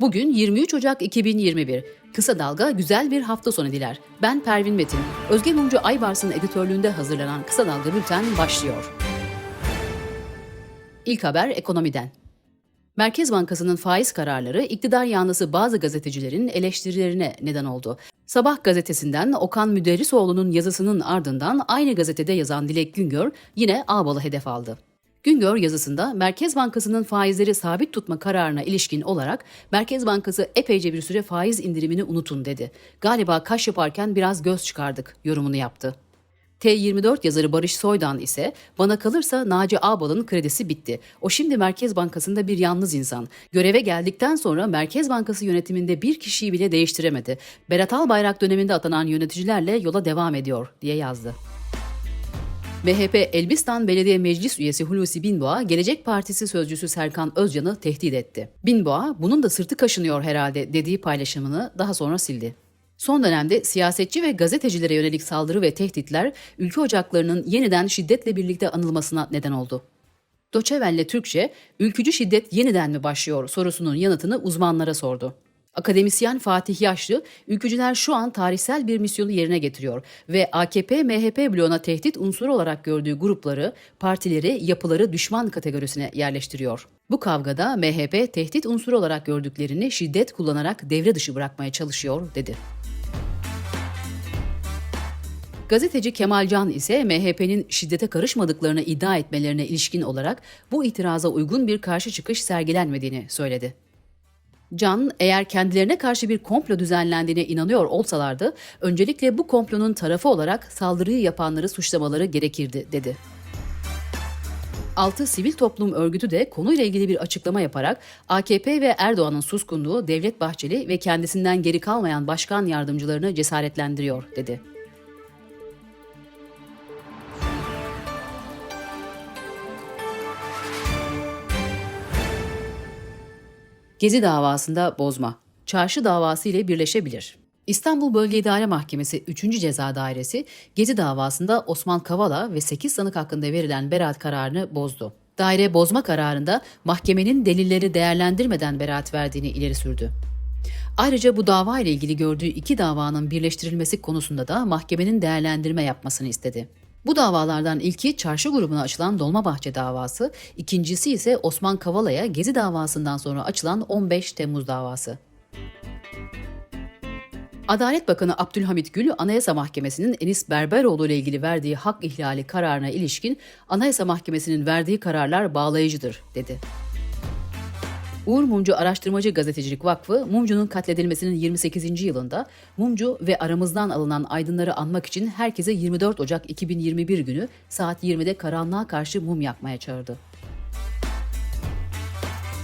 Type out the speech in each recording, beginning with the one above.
Bugün 23 Ocak 2021. Kısa Dalga güzel bir hafta sonu diler. Ben Pervin Metin. Özge Mumcu Aybars'ın editörlüğünde hazırlanan Kısa Dalga Bülten başlıyor. İlk haber ekonomiden. Merkez Bankası'nın faiz kararları iktidar yanlısı bazı gazetecilerin eleştirilerine neden oldu. Sabah gazetesinden Okan Müderrisoğlu'nun yazısının ardından aynı gazetede yazan Dilek Güngör yine Ağbal'ı hedef aldı. Güngör yazısında Merkez Bankası'nın faizleri sabit tutma kararına ilişkin olarak Merkez Bankası epeyce bir süre faiz indirimini unutun dedi. Galiba kaş yaparken biraz göz çıkardık yorumunu yaptı. T24 yazarı Barış Soydan ise bana kalırsa Naci Ağbal'ın kredisi bitti. O şimdi Merkez Bankası'nda bir yalnız insan. Göreve geldikten sonra Merkez Bankası yönetiminde bir kişiyi bile değiştiremedi. Berat Albayrak döneminde atanan yöneticilerle yola devam ediyor diye yazdı. MHP Elbistan Belediye Meclis üyesi Hulusi Binboğa, Gelecek Partisi sözcüsü Serkan Özcan'ı tehdit etti. Binboğa, bunun da sırtı kaşınıyor herhalde dediği paylaşımını daha sonra sildi. Son dönemde siyasetçi ve gazetecilere yönelik saldırı ve tehditler ülke ocaklarının yeniden şiddetle birlikte anılmasına neden oldu. Doçevelle Türkçe, ülkücü şiddet yeniden mi başlıyor sorusunun yanıtını uzmanlara sordu. Akademisyen Fatih Yaşlı, ülkücüler şu an tarihsel bir misyonu yerine getiriyor ve AKP-MHP bloğuna tehdit unsuru olarak gördüğü grupları, partileri, yapıları düşman kategorisine yerleştiriyor. Bu kavgada MHP tehdit unsuru olarak gördüklerini şiddet kullanarak devre dışı bırakmaya çalışıyor, dedi. Gazeteci Kemal Can ise MHP'nin şiddete karışmadıklarını iddia etmelerine ilişkin olarak bu itiraza uygun bir karşı çıkış sergilenmediğini söyledi. Can, eğer kendilerine karşı bir komplo düzenlendiğine inanıyor olsalardı, öncelikle bu komplonun tarafı olarak saldırıyı yapanları suçlamaları gerekirdi, dedi. Altı sivil toplum örgütü de konuyla ilgili bir açıklama yaparak AKP ve Erdoğan'ın suskunluğu Devlet Bahçeli ve kendisinden geri kalmayan başkan yardımcılarını cesaretlendiriyor, dedi. Gezi davasında bozma. Çarşı davası ile birleşebilir. İstanbul Bölge İdare Mahkemesi 3. Ceza Dairesi Gezi davasında Osman Kavala ve 8 sanık hakkında verilen beraat kararını bozdu. Daire bozma kararında mahkemenin delilleri değerlendirmeden beraat verdiğini ileri sürdü. Ayrıca bu dava ile ilgili gördüğü iki davanın birleştirilmesi konusunda da mahkemenin değerlendirme yapmasını istedi. Bu davalardan ilki çarşı grubuna açılan Dolmabahçe davası, ikincisi ise Osman Kavala'ya Gezi davasından sonra açılan 15 Temmuz davası. Adalet Bakanı Abdülhamit Gül, Anayasa Mahkemesi'nin Enis Berberoğlu ile ilgili verdiği hak ihlali kararına ilişkin Anayasa Mahkemesi'nin verdiği kararlar bağlayıcıdır, dedi. Uğur Mumcu Araştırmacı Gazetecilik Vakfı, Mumcu'nun katledilmesinin 28. yılında Mumcu ve aramızdan alınan aydınları anmak için herkese 24 Ocak 2021 günü saat 20'de karanlığa karşı mum yakmaya çağırdı.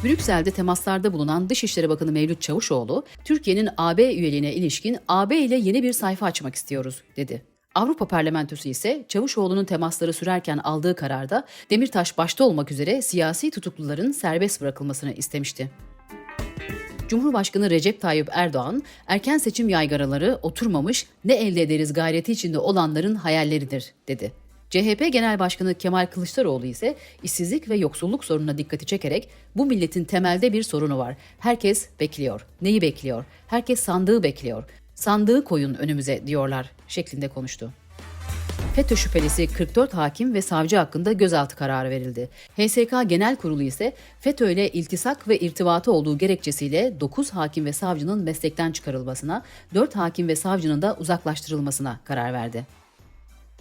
Brüksel'de temaslarda bulunan Dışişleri Bakanı Mevlüt Çavuşoğlu, Türkiye'nin AB üyeliğine ilişkin AB ile yeni bir sayfa açmak istiyoruz, dedi. Avrupa Parlamentosu ise Çavuşoğlu'nun temasları sürerken aldığı kararda Demirtaş başta olmak üzere siyasi tutukluların serbest bırakılmasını istemişti. Cumhurbaşkanı Recep Tayyip Erdoğan, erken seçim yaygaraları oturmamış, ne elde ederiz gayreti içinde olanların hayalleridir, dedi. CHP Genel Başkanı Kemal Kılıçdaroğlu ise işsizlik ve yoksulluk sorununa dikkati çekerek bu milletin temelde bir sorunu var. Herkes bekliyor. Neyi bekliyor? Herkes sandığı bekliyor. Sandığı koyun önümüze diyorlar şeklinde konuştu. FETÖ şüphelisi 44 hakim ve savcı hakkında gözaltı kararı verildi. HSK Genel Kurulu ise FETÖ ile iltisak ve irtibatı olduğu gerekçesiyle 9 hakim ve savcının meslekten çıkarılmasına, 4 hakim ve savcının da uzaklaştırılmasına karar verdi.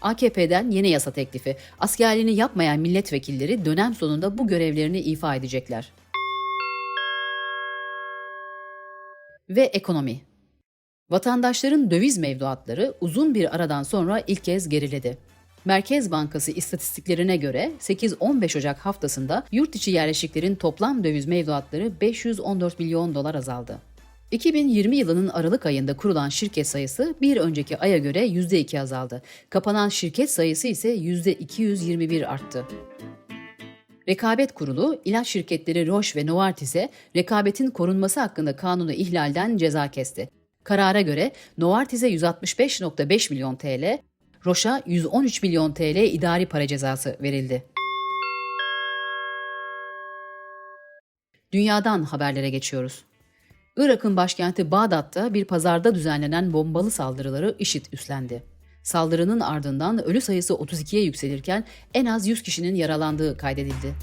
AKP'den yeni yasa teklifi. Askerliğini yapmayan milletvekilleri dönem sonunda bu görevlerini ifa edecekler. Ve ekonomi. Vatandaşların döviz mevduatları uzun bir aradan sonra ilk kez geriledi. Merkez Bankası istatistiklerine göre 8-15 Ocak haftasında yurt içi yerleşiklerin toplam döviz mevduatları 514 milyon dolar azaldı. 2020 yılının Aralık ayında kurulan şirket sayısı bir önceki aya göre %2 azaldı. Kapanan şirket sayısı ise %221 arttı. Rekabet Kurulu, ilaç şirketleri Roche ve Novartis'e rekabetin korunması hakkında kanunu ihlalden ceza kesti. Karara göre Novartis'e 165.5 milyon TL, Roche'a 113 milyon TL idari para cezası verildi. Dünyadan haberlere geçiyoruz. Irak'ın başkenti Bağdat'ta bir pazarda düzenlenen bombalı saldırıları IŞİD üstlendi. Saldırının ardından ölü sayısı 32'ye yükselirken en az 100 kişinin yaralandığı kaydedildi.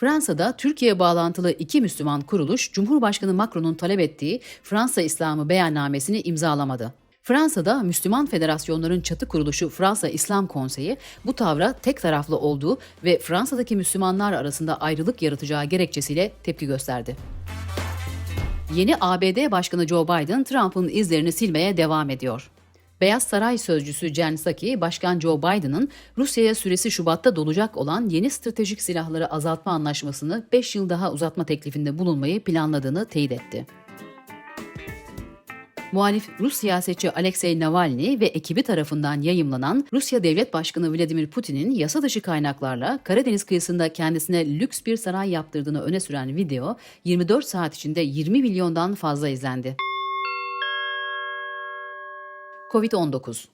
Fransa'da Türkiye bağlantılı iki Müslüman kuruluş, Cumhurbaşkanı Macron'un talep ettiği Fransa İslamı beyannamesini imzalamadı. Fransa'da Müslüman Federasyonların çatı kuruluşu Fransa İslam Konseyi bu tavra tek taraflı olduğu ve Fransa'daki Müslümanlar arasında ayrılık yaratacağı gerekçesiyle tepki gösterdi. Yeni ABD Başkanı Joe Biden, Trump'ın izlerini silmeye devam ediyor. Beyaz Saray sözcüsü Jen Psaki, Başkan Joe Biden'ın Rusya'ya süresi Şubat'ta dolacak olan yeni stratejik silahları azaltma anlaşmasını 5 yıl daha uzatma teklifinde bulunmayı planladığını teyit etti. Muhalif Rus siyasetçi Alexei Navalny ve ekibi tarafından yayımlanan Rusya Devlet Başkanı Vladimir Putin'in yasa dışı kaynaklarla Karadeniz kıyısında kendisine lüks bir saray yaptırdığını öne süren video 24 saat içinde 20 milyondan fazla izlendi. Covid-19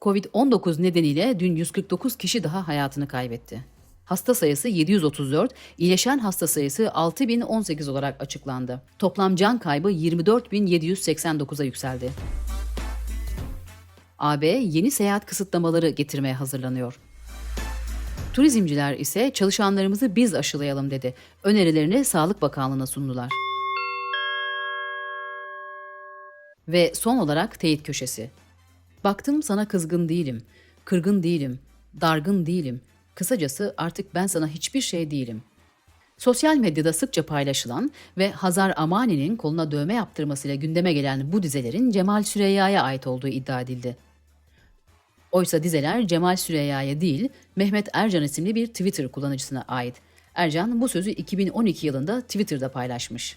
Covid-19 nedeniyle dün 149 kişi daha hayatını kaybetti. Hasta sayısı 734, iyileşen hasta sayısı 6018 olarak açıklandı. Toplam can kaybı 24789'a yükseldi. AB yeni seyahat kısıtlamaları getirmeye hazırlanıyor. Turizmciler ise çalışanlarımızı biz aşılayalım dedi. Önerilerini Sağlık Bakanlığı'na sundular. Ve son olarak teyit köşesi. Baktım sana kızgın değilim, kırgın değilim, dargın değilim. Kısacası artık ben sana hiçbir şey değilim. Sosyal medyada sıkça paylaşılan ve Hazar Amani'nin koluna dövme yaptırmasıyla gündeme gelen bu dizelerin Cemal Süreyya'ya ait olduğu iddia edildi. Oysa dizeler Cemal Süreyya'ya değil, Mehmet Ercan isimli bir Twitter kullanıcısına ait. Ercan bu sözü 2012 yılında Twitter'da paylaşmış.